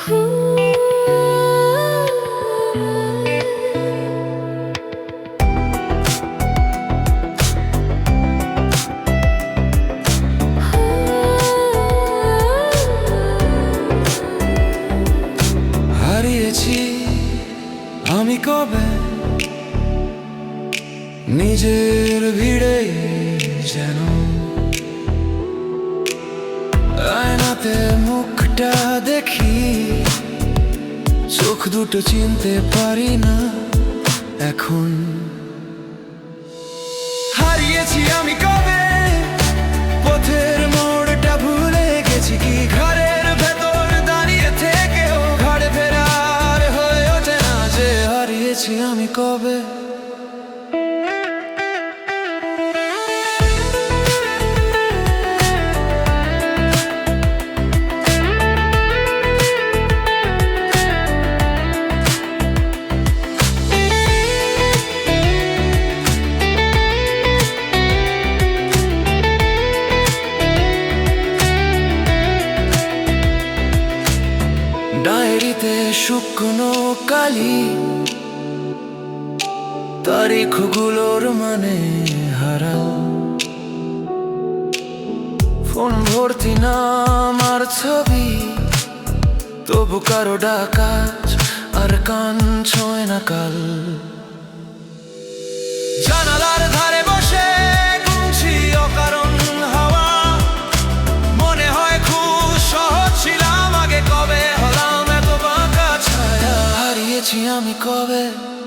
আমি কবে? নিজের ভিড়ে যেন আয়নাতে মুখ মুখটা দেখি, চোখ দুটো চিনতে পারি না এখন। হারিয়েছি আমি কবে? পথের মোড়টা ভুলে গেছি কি ঘরের ভেতর দাঁড়িয়ে থেকেও? ঘরে ফেরার হয়ে ওঠে না যে হারিয়েছি আমি কবে? ডায়েরিতে শুকনো কালি, তারিখগুলোর মানে হারাল। ফোন ভর্তি নাম আর ছবি, তবু কারও ডাকাজ আর কান ছোঁয় না কাল। জানালার mi cover